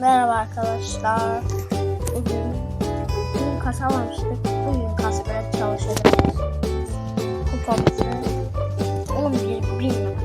Merhaba arkadaşlar. Bugün bugün kasamamıştık. Bugün kasmaya çalışacağız. Kupamızı 11 bin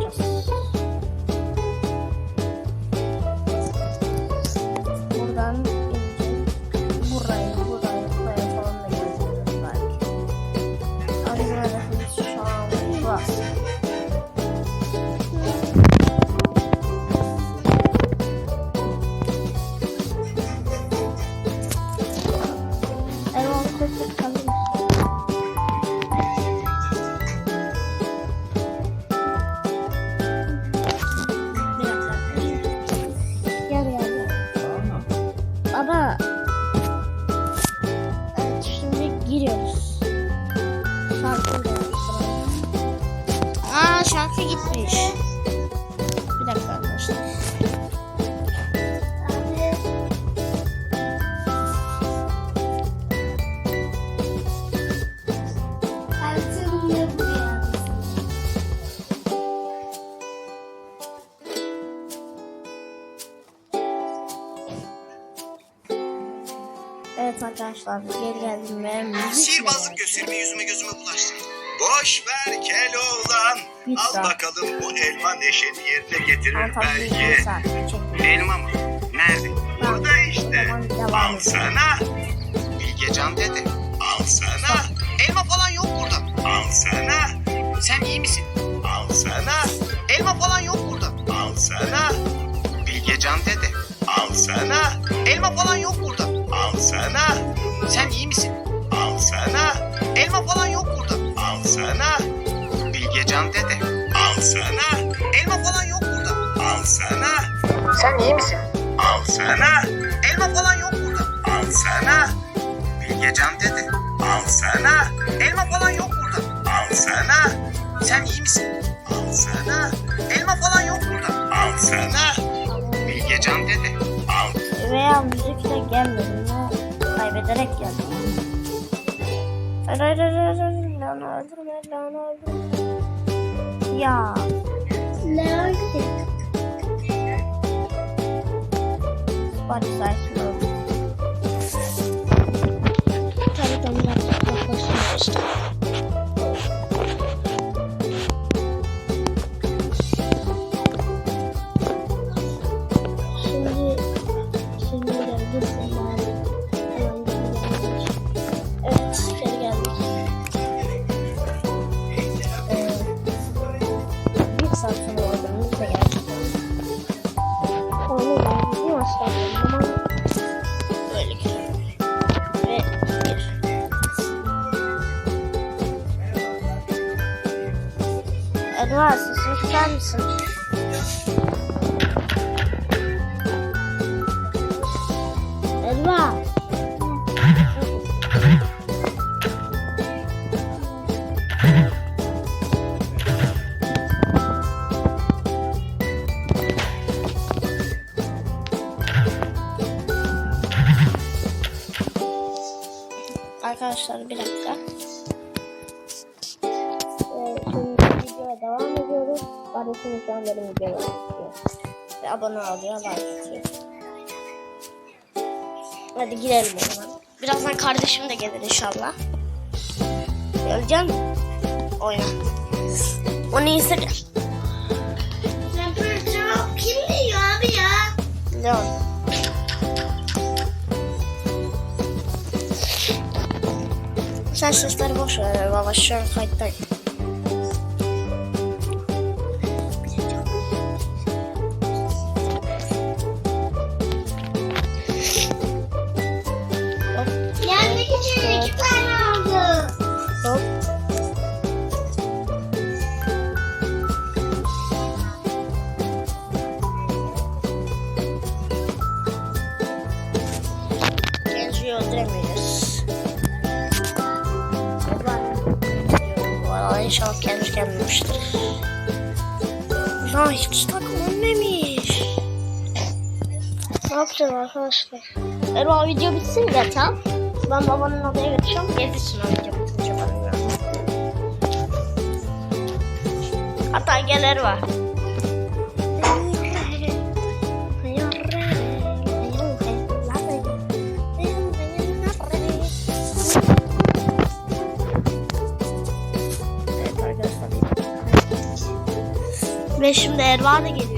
arkadaşlar geri geldim müzik Sihirbazlık gösterimi yüzüme gözüme bulaştı. Boş ver Keloğlan. Al bakalım bu elma neşeni yerine getirir Ben belki. Elma mı? Nerede? Burada işte. Al sana. Bilgecan dede. Al sana. Elma falan yok burada. Al sana. Sen iyi misin? Al sana. Elma falan yok burada. Al sana. Bilgecan dede. Al sana. Elma falan yok burada. Al sana. Sen iyi misin? Al sana. Elma falan yok burada. Al sana. Bilgecan dede. Al sana. Elma falan yok burada. Al sana. Sen iyi misin? Al sana. Elma falan yok burada. Al sana. Bilgecan dede. Al sana. Elma falan yok burada. Al sana. Sen iyi misin? Al sana. Elma falan yok burada. Al sana. Bilgecan dede. Al Veya müzik de gelmedi. Ne kaybederek geldi. Hayır hayır hayır hayır. Lan öldürme lan öldürme. Ya. Nerede? Body size mı? Tabii ki onlar yaklaşıyor Arkadaşlar bir dakika. Ee, şimdi videoya devam ediyoruz. Kardeşim şu an benim. Ve abone oluyor, like atıyor. Hadi girelim o zaman. Birazdan kardeşim de gelir inşallah. Mi? Oyna. Onu izle kim diyor abi ya? Leon. Sen sesleri boş ver baba şu an kayıttayım. arkadaşlar. Eğer video bitsin ya tam. Ben babanın odaya götüreceğim. Gezilsin o video bitince bana. Hatta gelir var. Ve şimdi Erva da geliyor.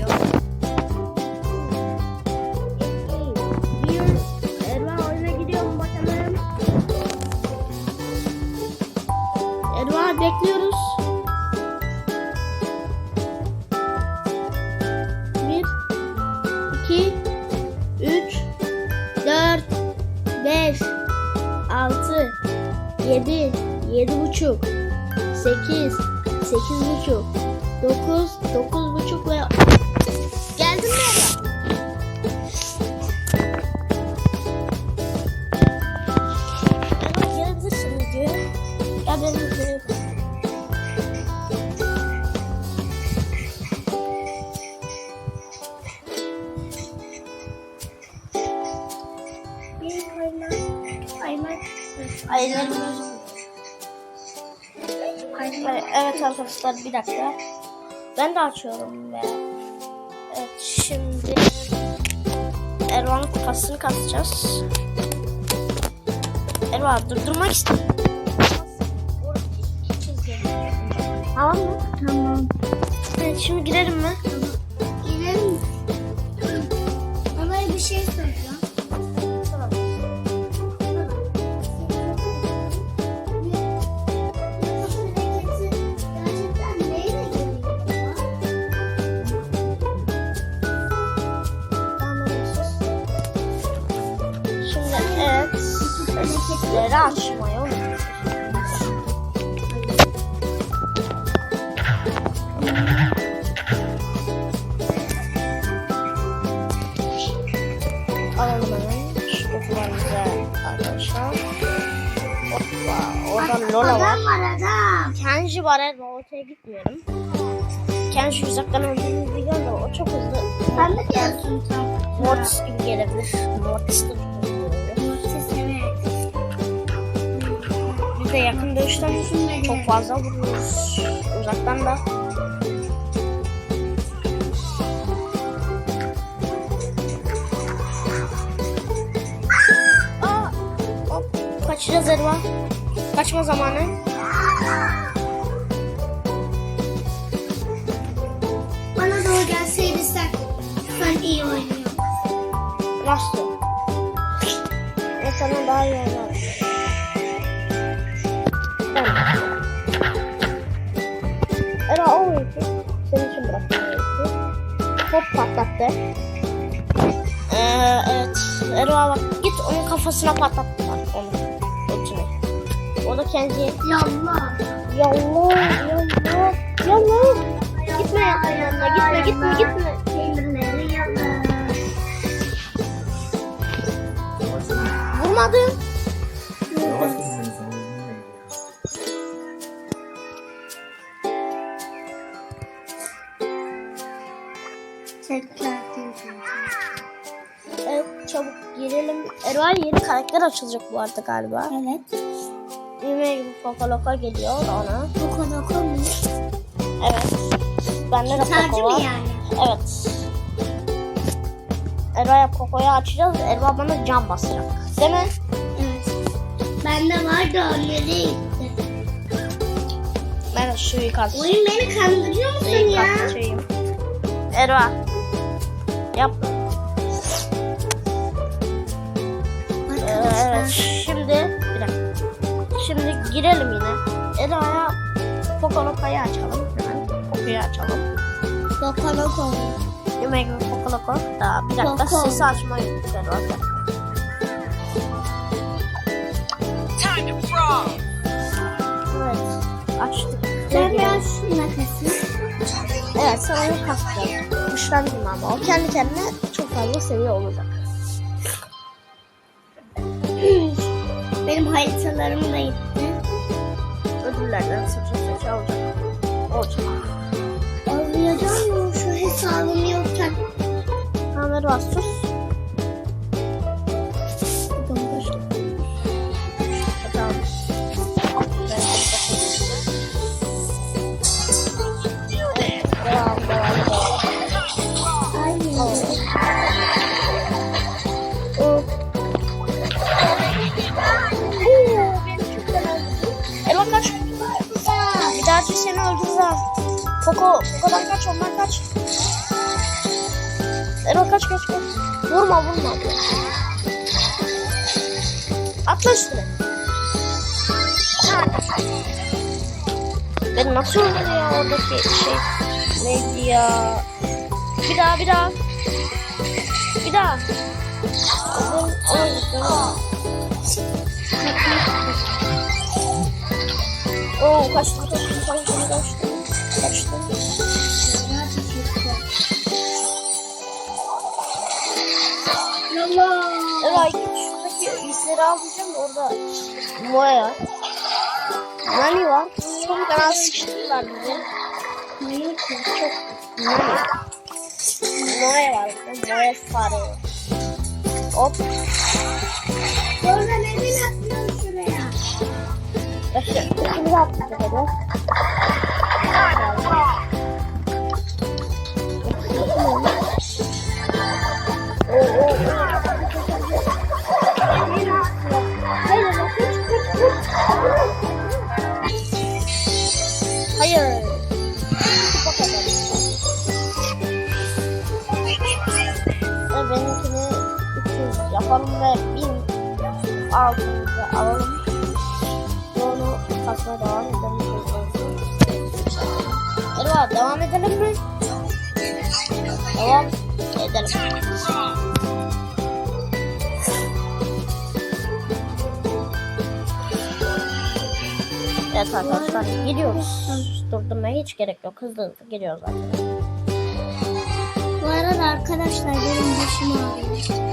Buçuk, sekiz, sekiz buçuk, dokuz, dokuz buçuk ve geldin mi arkadaşlar bir dakika. Ben de açıyorum ve evet şimdi Ervan'ın kupasını kasacağız. Ervan durdurmak istiyorum. Tamam mı? Tamam. Evet şimdi girelim mi? Oradan Lola var. Kenji var evet ortaya gitmeyelim. Kenji uzaktan öldüğünü biliyor da o çok hızlı. Sen mi diyorsun sen? Mortis gibi gelebilir. Mortis de. Biz de yakın dövüşten çok fazla vuruyoruz. Uzaktan da. Kaçacağız Erva. Kaçma zamanı. Bana doğru gelseydi sen. Sen iyi oynuyorsun. Nasıl? O sana daha iyi oynar. Era o oyuncu. Senin için oyuncu. Hop patlattı. Ee, evet. Era bak git onun kafasına patlat. O da kendi Yallah. Yallah, yallah, yallah. Gitme yanına, gitme, gitme, gitme. Peynirleri yallah. Vurmadı. Yavaş gidin insan. Tekrar Evet, çabuk girelim. Erval yeni karakter açılacak bu arada galiba. Evet. Yemeğe gibi Poco Loco geliyor ona. Kadar komik. Evet. Bende de Poco var. yani? Evet. Erval'e Poco'yu açacağız. Erval bana can basacak. Değil mi? Evet. Bende var da o nereye gitti? Ben suyu kaz. Oyun beni kandırıyor musun ya? kaçayım. Erval. Yap. Evet. Arkadaşlar. Dakika. Şimdi girelim yine. Erval'e Poco Loco'yu açalım. Hemen Poco'yu açalım. Loko loko. Yemek mi Poco Loco? Daha bir dakika Poco. sesi açmayı unuttum Erval. Bir dakika. Evet. Açtık. Ben biraz şuna kasayım. Evet sana bir kastım. Güçlendim ama o kendi kendine çok fazla seviye olacak. Benim haritalarım da gitti. Ödüllerden seçe seçe alacak. Olacak. Alacağım mı? Şu hesabım yokken. Tamam Erva sus. Koko, Koko'dan kaç, ondan kaç. Erol kaç, kaç, kaç. Vurma, vurma. Atla üstüne. Ben nasıl olur ya oradaki şey neydi ya? Bir daha, bir daha. Bir daha. Ben, ben- Oo kaçtı kaçtı kaçtı kaçtı Allah. Evet git şuradaki ipleri alacağım da orada Moya. Nani var? Çok fena sıkıştırdılar bizi. Hayır ki. Çok Nani. Moya var. Moya fare var. Hop. Sonra neden atlıyorsun şuraya? Başla. İkimiz attık Hayır, benimkini 200 yapalım ve 1000 altımızı alalım. Onu kasmaya devam edelim. Erva devam edelim mi? Devam edelim. Evet arkadaşlar gidiyoruz. Durdurmaya hiç gerek yok. Hızlı hızlı gidiyoruz zaten. Bu arada arkadaşlar benim başım ağrıyor.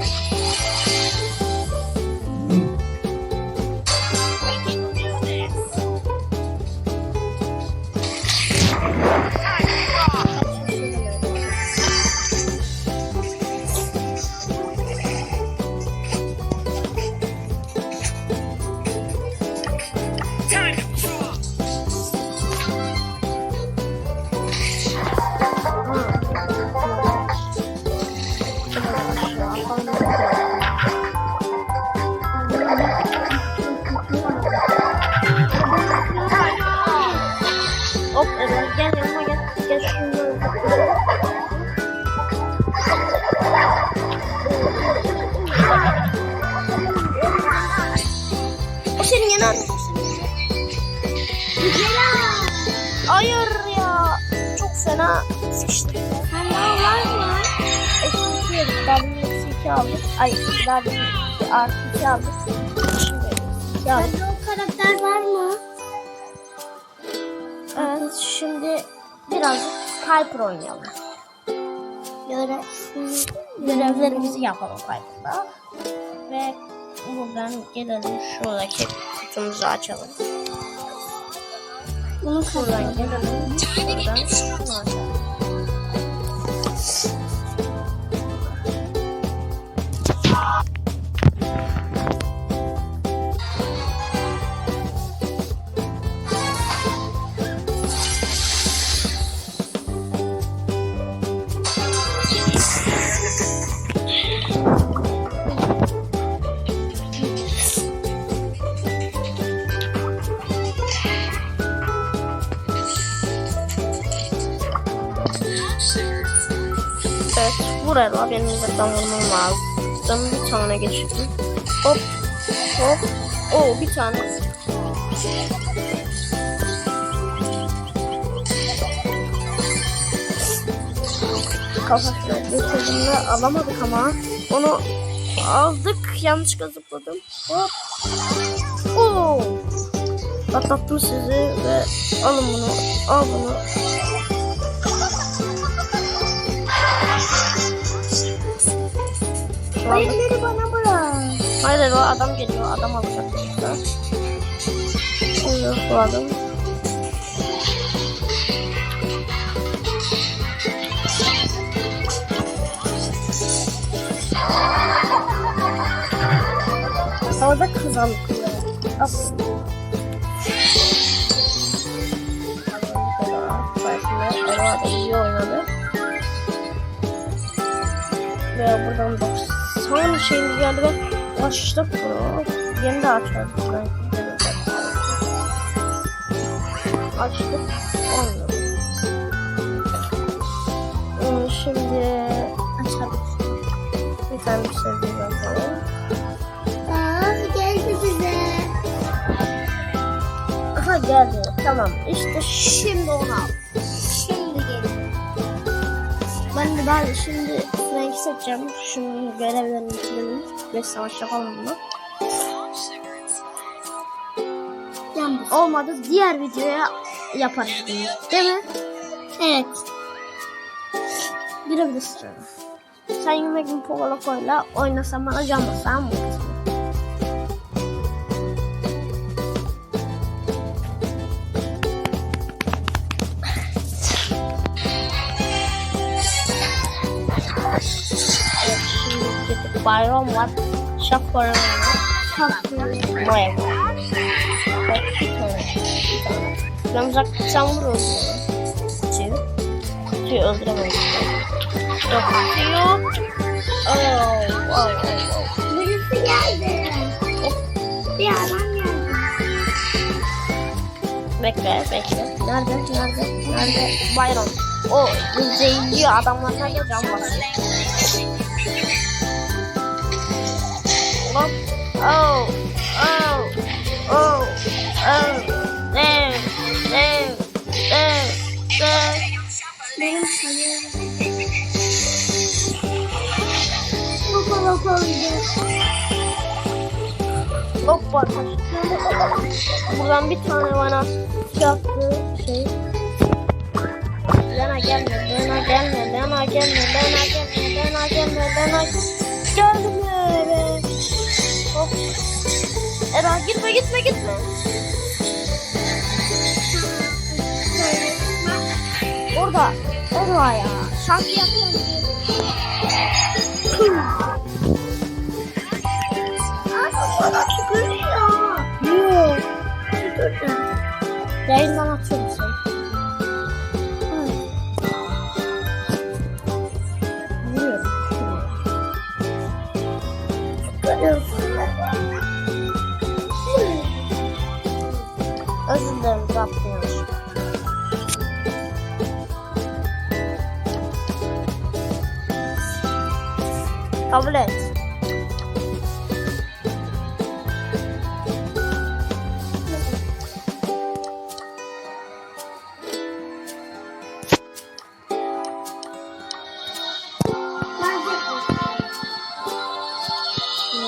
Yanan. Hayır ya. Çok fena. Hala var mı? Eksi. Daha bir eksi iki aldık. Ay bir artı iki aldık. Şimdi iki o karakter var mı? Evet şimdi birazcık Piper oynayalım. Göre. Görevlerimizi yapalım Piper'da. Ve buradan gelelim şuradaki kutumuzu açalım. Bunu Buradan Uzaktan vurmam lazım. Bir tane geçirdim. Hop, hop. Oo, bir tane. Kafasına getirdim de alamadık ama. Onu aldık. Yanlışlıkla zıpladım. Hop. Oo. Atlattım sizi ve alın bunu. Al bunu. Hayırları bana bırak. Hayır hayır, o adam geliyor. Adam alacak burada. Şimdi bu adam. Havada kızanlıklı. Aslında. İyi oynadı. Ve buradan 90 şeyimiz geldi ve açtık bunu. Yeni de açmadık. Ben Açtık. Olmadı. şimdi açalım. Bir tane bir şey yapalım. Aa, geldi size. Aha geldi. Tamam. İşte şimdi onu al. Şimdi gelin. Ben de ben şimdi Frank'i seçeceğim. Görevlerini bitirelim. Ve savaş yapalım mı? Yalnız. Olmadı. Diğer videoya yaparız bunu. Değil mi? Evet. Girebilirsin. Sen yemek gün Pogoloko'yla oynasan bana can basan mı? Bayram var. Var. Şapkalarım var. Tane. Ben uzaktan vururum. Kutuyu. Kutuyu öldüremeyiz. Yok. Oh, oh, oh. Birisi geldi. Bir adam geldi. Bekle, bekle. Nerede, nerede, nerede? Bayram. O zehirli adamlarına can basıyor. Oh, oh, oh, oh. Dev, dev, dev, dev. Benim. Hoppa. Buradan bir tane bana yaptı şey. Lena gelme, Lena gelme, Lena gelme, Lena gelme, Lena gelme, Lena gelme be. Hop. Era gitme gitme gitme. Orada. Era ya. Şarkı yapıyorum. Aa, bana tükürüyor. Yok. Yayından atıyorum Kabul et.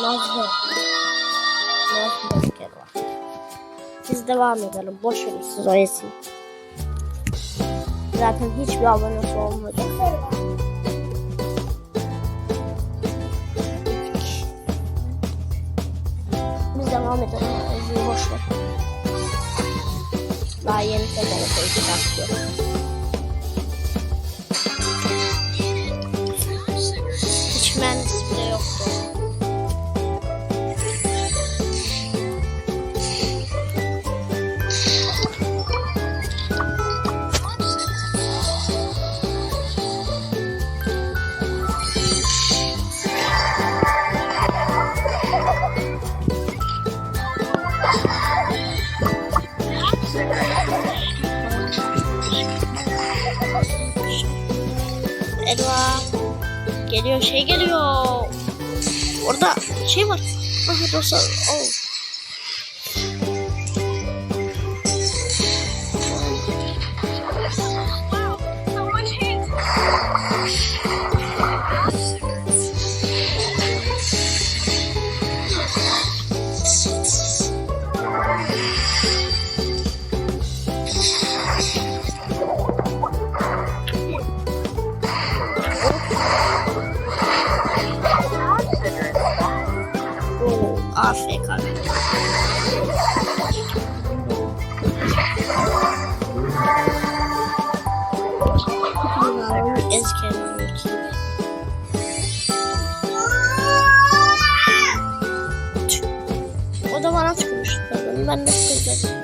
Nazlı. Nazlı. Biz devam edelim. Boş verin siz o yesin. Zaten hiçbir abonesi olmayacak. Daha yeni sezonu koyacak. Hiç Orada şey var. Aha dostlar. Oh. Oo, Ben de çıkacağım.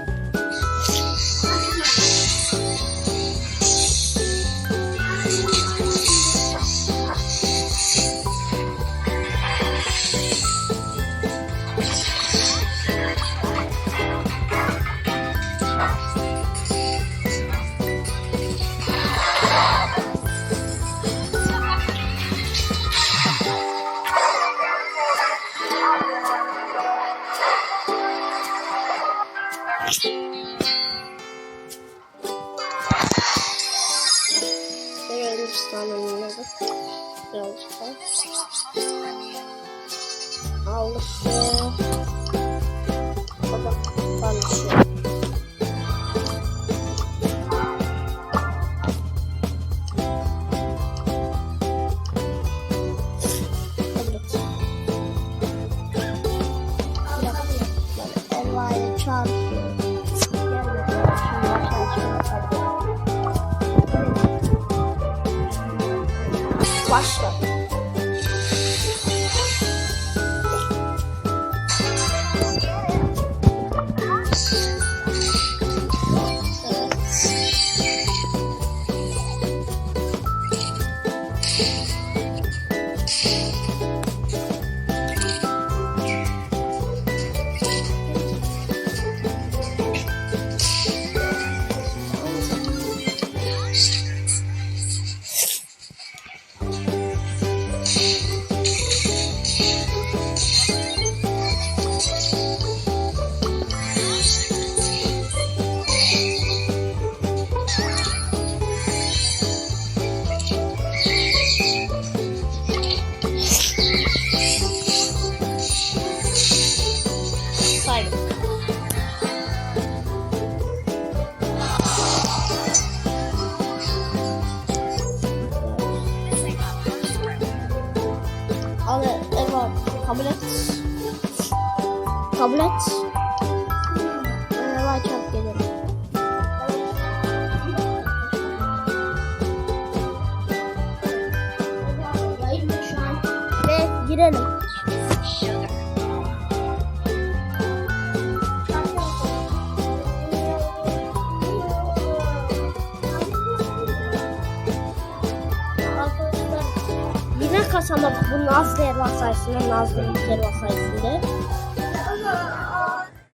birazcık daha. Aldık. Baba. Tablet. Tablet. Kervan sayesinde, Nazlı'nın Kervan sayesinde.